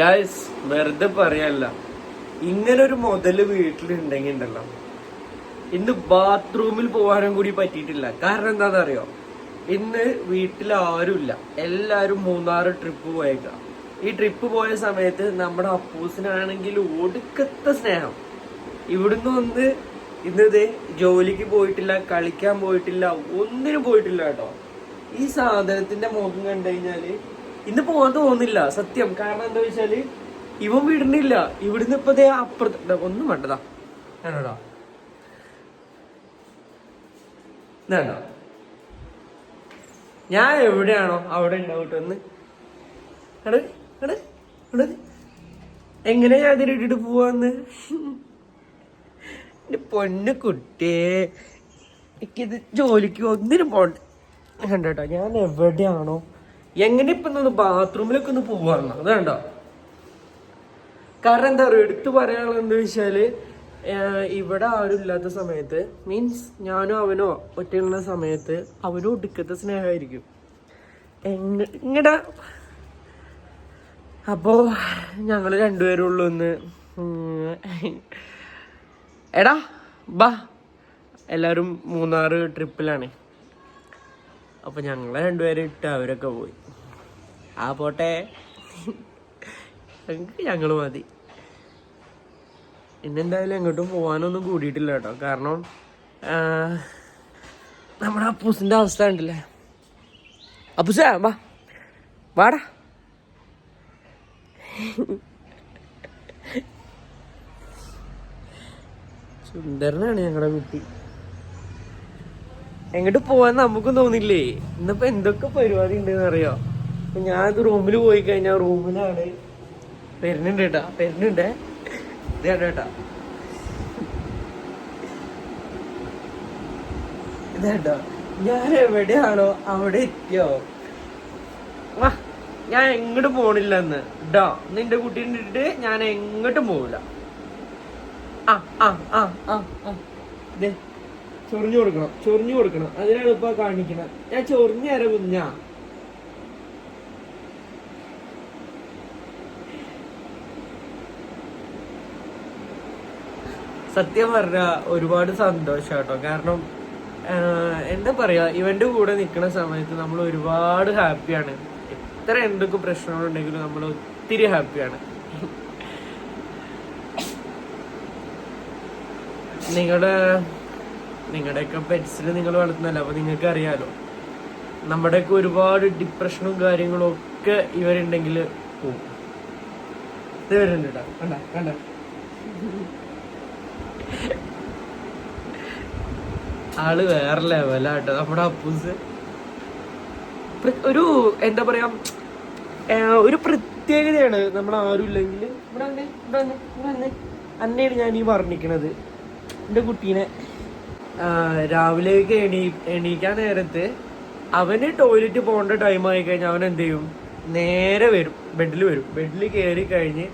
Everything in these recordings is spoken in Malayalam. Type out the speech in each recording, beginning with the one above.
ഗായ്സ് വെറുതെ പറയല്ല. ഇങ്ങനെ ഒരു മുതൽ വീട്ടിലുണ്ടെങ്കിൽ ഉണ്ടല്ലോ ഇന്ന് ബാത്റൂമിൽ പോകാനും കൂടി പറ്റിയിട്ടില്ല. കാരണം എന്താണെന്ന് അറിയോ ഇന്ന് വീട്ടിൽ ആരുമില്ല. എല്ലാവരും മൂന്നാറ് ട്രിപ്പ് പോയേക്കാം. ഈ ട്രിപ്പ് പോയ സമയത്ത് നമ്മുടെ അപ്പൂസിനാണെങ്കിൽ ഒടുക്കത്തെ സ്നേഹം. ഇവിടുന്ന് വന്ന് ഇന്നത് ജോലിക്ക് പോയിട്ടില്ല കളിക്കാൻ പോയിട്ടില്ല ഒന്നിനും പോയിട്ടില്ല കേട്ടോ. ഈ സാധനത്തിന്റെ മുഖം കണ്ടു ഇന്ന് പോകാൻ തോന്നില്ല സത്യം. കാരണം എന്താ വെച്ചാൽ ഇവൻ വിടുന്നില്ല. ഇവിടുന്ന് ഇപ്പൊ ദേ അപ്പുറത്ത് ഒന്നും വേണ്ടതാ. വേണ്ടടാ വേണ്ട. ഞാൻ എവിടെയാണോ അവിടെ ഉണ്ടാവട്ടെന്ന്. എങ്ങനെ ഞാൻ അതിന് ഇട്ടിട്ട് പോവാന്ന്? പൊന്നു കുട്ടിയെ. എനിക്കിത് ജോലിക്ക് ഒന്നിനും പോണ്ട. കണ്ടോ ഞാൻ എവിടെയാണോ എങ്ങനെ ഇപ്പൊ ഒന്ന് ബാത്റൂമിലൊക്കെ ഒന്ന് പോവാണ് അത് കാരണം എന്താ പറയുക എടുത്തു പറയാനുള്ളത് എന്താ വെച്ചാൽ ഇവിടെ ആരും ഇല്ലാത്ത സമയത്ത് മീൻസ് ഞാനോ അവനോ ഒറ്റയുള്ള സമയത്ത് അവനോ ഒടുക്കത്തെ സ്നേഹമായിരിക്കും. എങ്ങ- ഇങ്ങടാ. അപ്പോ ഞങ്ങൾ രണ്ടുപേരും ഉള്ളു ഒന്ന്. എടാ ബാ. എല്ലാരും മൂന്നാറ് ട്രിപ്പിലാണ് അപ്പൊ ഞങ്ങളെ രണ്ടുപേരും ഇട്ട് അവരൊക്കെ പോയി. ആ പോട്ടെ. ഞങ്ങൾക്ക് ഞങ്ങൾ മതി. ഇന്നെന്തായാലും എങ്ങോട്ടും പോകാനൊന്നും കൂടിയിട്ടില്ല കേട്ടോ. കാരണം നമ്മുടെ അപ്പൂസിന്റെ അവസ്ഥ ഉണ്ടല്ലേ അപ്പൂസ വാ. വാടാ. സുന്ദരനാണ് ഞങ്ങളുടെ കുട്ടി. എങ്ങോട്ട് പോവാൻ നമുക്കും തോന്നില്ലേ? ഇന്നിപ്പോ എന്തൊക്കെ പരിപാടി ഉണ്ടെന്ന് അറിയോ? അപ്പൊ ഞാൻ റൂമിൽ പോയി കഴിഞ്ഞാൽ റൂമിലാണ്. വരുന്നുണ്ട് കേട്ടാ. വരുന്നുണ്ടേ. ഇതാണ് കേട്ടാ. ഇതാട്ടോ ഞാൻ എവിടെയാണോ അവിടെ എത്തിയോ? വാ ഞാൻ എങ്ങോട്ട് പോണില്ല എന്ന് ഡോ നിന്റെ കുട്ടീനെ ഇട്ടിട്ട് ഞാൻ എങ്ങോട്ടും പോവില്ല. ആ ആ ആ ആ ആ. ചൊറിഞ്ഞു കൊടുക്കണം ചൊറിഞ്ഞു കൊടുക്കണം. അതിനാണ് ഇപ്പൊ കാണിക്കണം ഞാൻ ചൊറിഞ്ഞ അര കുഞ്ഞ. സത്യം പറഞ്ഞ ഒരുപാട് സന്തോഷം കേട്ടോ കാരണം എന്താ പറയാ ഇവന്റെ കൂടെ നിൽക്കുന്ന സമയത്ത് നമ്മൾ ഒരുപാട് ഹാപ്പിയാണ്. എത്ര എന്തൊക്കെ പ്രശ്നങ്ങളുണ്ടെങ്കിലും നമ്മൾ ഒത്തിരി ഹാപ്പിയാണ്. നിങ്ങളുടെ നിങ്ങളുടെയൊക്കെ പെറ്റ്സിൽ നിങ്ങൾ വളർത്തുന്നല്ല അപ്പോൾ നിങ്ങൾക്ക് അറിയാലോ നമ്മുടെയൊക്കെ ഒരുപാട് ഡിപ്രഷനും കാര്യങ്ങളും ഒക്കെ ഇവരുണ്ടെങ്കിൽ പോകും ആൾ വേറെ ലെവലാട്ടോ നമ്മുടെ അപ്പൂസ്. ഒരു എന്താ പറയാ ഒരു പ്രത്യേകതയാണ് നമ്മൾ ആരും ഇല്ലെങ്കിൽ. ഇവിടെ ഞാൻ ഈ വർണിക്കണത് എന്റെ കുട്ടീനെ ആ, രാവിലേക്ക് എണീ എണീക്കാൻ നേരത്ത് അവന് ടോയ്ലറ്റ് പോകേണ്ട ടൈം ആയി കഴിഞ്ഞാൽ അവൻ എന്ത് ചെയ്യും? നേരെ വരും ബെഡിൽ വരും. ബെഡിൽ കയറി കഴിഞ്ഞ്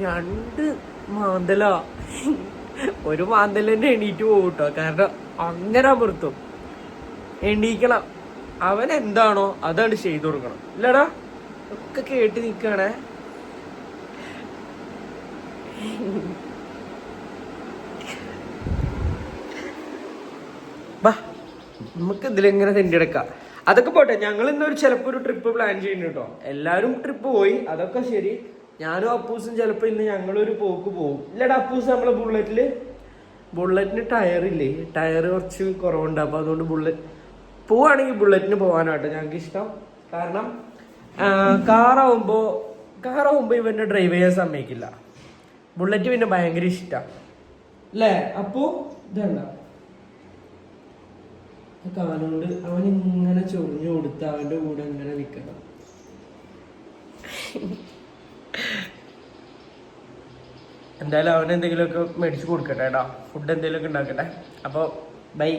രണ്ട് മാന്തല. ഒരു മാന്തല തന്നെ എണീറ്റ് പോകും കേട്ടോ കാരണം അങ്ങനെ അമൃത്തും എണീക്കണം. അവൻ എന്താണോ അതാണ് ചെയ്തു കൊടുക്കണം. ഇല്ലടാ ഒക്കെ കേട്ട് നിൽക്കണേ ബാ നമുക്ക് ഇതിലെങ്ങനെ തെണ്ടിയെടുക്കാം അതൊക്കെ പോട്ടെ ഞങ്ങൾ ഇന്നൊരു ചിലപ്പോൾ ഒരു ട്രിപ്പ് പ്ലാൻ ചെയ്യുന്നു കേട്ടോ എല്ലാവരും ട്രിപ്പ് പോയി അതൊക്കെ ശരി. ഞാനും അപ്പൂസും ചിലപ്പോൾ ഇന്ന് ഞങ്ങളൊരു പോക്ക് പോകും ഇല്ലടാ അപ്പൂസ് നമ്മളെ ബുള്ളറ്റിൽ ബുള്ളറ്റിന് ടയർ ഇല്ലേ? ടയർ കുറച്ച് കുറവുണ്ട് അപ്പോൾ അതുകൊണ്ട് ബുള്ളറ്റ് പോവാണെങ്കിൽ ബുള്ളറ്റിന് പോകാനാട്ടോ ഞങ്ങൾക്ക് ഇഷ്ടം. കാരണം കാറാവുമ്പോൾ കാറാവുമ്പോൾ ഇവന്റെ ഡ്രൈവ് ചെയ്യാൻ സമ്മതിക്കില്ല. ബുള്ളറ്റ് പിന്നെ ഭയങ്കര ഇഷ്ടമാണ് അല്ലേ? അപ്പോൾ ഇതണ്ട ആ കാലുകൊണ്ട് അവൻ ഇങ്ങനെ ചൊറിഞ്ഞു കൊടുത്ത് അവന്റെ കൂടെ ഇങ്ങനെ നിൽക്കണം. എന്തായാലും അവൻ എന്തെങ്കിലുമൊക്കെ മേടിച്ചു കൊടുക്കട്ടെ കേട്ടോ ഫുഡ് എന്തെങ്കിലുമൊക്കെ ഉണ്ടാക്കട്ടെ. അപ്പോൾ ബൈ